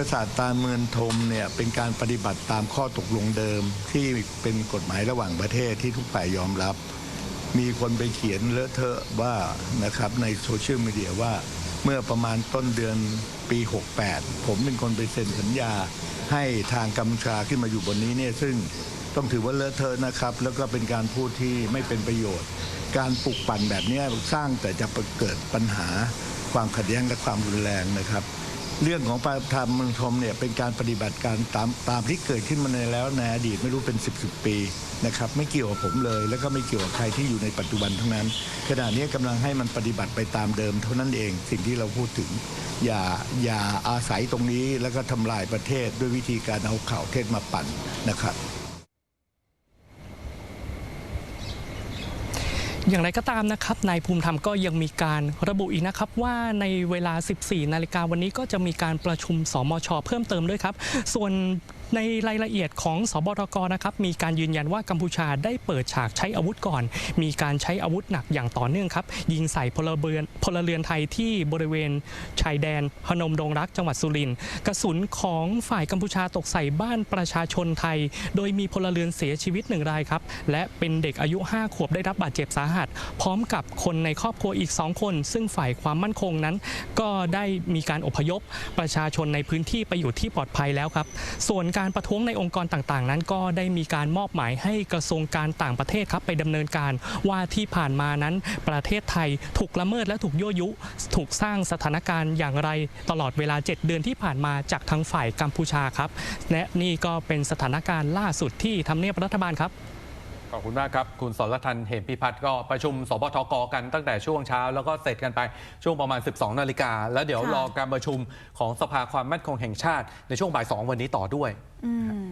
ปราสาทตาเมืองทมเนี่ยเป็นการปฏิบัติตามข้อตกลงเดิม ที่เป็นกฎหมายระหว่างประเทศที่ทุกฝ่ายยอมรับ มีคนไปเขียนเลอะเทอะว่านะครับในโซเชียลมีเดียว่าเมื่อประมาณต้นเดือนปี 68 ผมเป็นคนไปเซ็นสัญญา ให้ทางกัมพูชาขึ้นมาอยู่บนนี้เนี่ยซึ่งต้องถือว่าเลอะเทอะนะครับ แล้วก็เป็นการพูดที่ไม่เป็นประโยชน์ การปลุกปั่นแบบนี้สร้างแต่จะเกิดปัญหาความขัดแย้งและความรุนแรงนะครับ เรื่องของประธานเมืองทมเนี่ยเป็นการปฏิบัติการตามตามที่เกิดขึ้นมาในแล้วในอดีตไม่รู้เป็น 10บสปีนะครับไม่เกี่ยวกับผมเลย แล้วก็ไม่เกี่ยวกับใครที่อยู่ในปัจจุบันทั้งนั้น ขณะนี้กำลังให้มันปฏิบัติไปตามเดิม เท่านั้นเองสิ่งที่เราพูดถึง อย่าอย่าอาศัยตรงนี้แล้วก็ทำลายประเทศด้วยวิธีการเอาข่าวเท็จมาปั่นนะครับ อย่างไรก็ตามนะครับนายภูมิธรรมก็ยังมีการระบุอีกนะครับว่าในเวลา 14 นาฬิกาวันนี้ก็จะมีการประชุมสมช เพิ่มเติมด้วยครับ ส่วน ในรายละเอียดของสบทกนะครับมีการยืนยันว่ากัมพูชาได้เปิดฉากใช้อาวุธก่อน มีการใช้อาวุธหนักอย่างต่อเนื่องครับ ยิงใส่พลเรือนพลเรือนไทยที่บริเวณชายแดนพนมดงรักจังหวัดสุรินทร์กระสุนของฝ่ายกัมพูชาตกใส่บ้านประชาชนไทย โดยมีพลเรือนเสียชีวิตหนึ่งรายครับ และเป็นเด็กอายุ 5 ขวบได้รับบาดเจ็บสาหัส พร้อมกับคนในครอบครัวอีก 2 คน ซึ่งฝ่ายความมั่นคงนั้น ก็ได้มีการอพยพประชาชนในพื้นที่ไปอยู่ที่ปลอดภัยแล้วครับ ส่วนการประท้วงในองค์กรต่างๆ นั้นก็ได้มีการมอบหมายให้กระทรวงการต่างประเทศครับไปดำเนินการว่าที่ผ่านมานั้นประเทศไทยถูกละเมิดและถูกยั่วยุ ถูกสร้างสถานการณ์อย่างไรตลอดเวลา 7 เดือนที่ผ่านมาจากทางฝ่ายกัมพูชาครับและนี่ก็เป็นสถานการณ์ล่าสุดที่ทำเนียบรัฐบาลครับ ขอบคุณมากครับ คุณสรทันเหมพิพัฒน์ก็ประชุมสบทกกันตั้งแต่ช่วงเช้า แล้วก็เสร็จกันไปช่วงประมาณ 12 นาฬิกา แล้วเดี๋ยวค่ะรอการประชุมของสภาความมั่นคงแห่งชาติในช่วงบ่าย 2 วันนี้ต่อด้วยอืม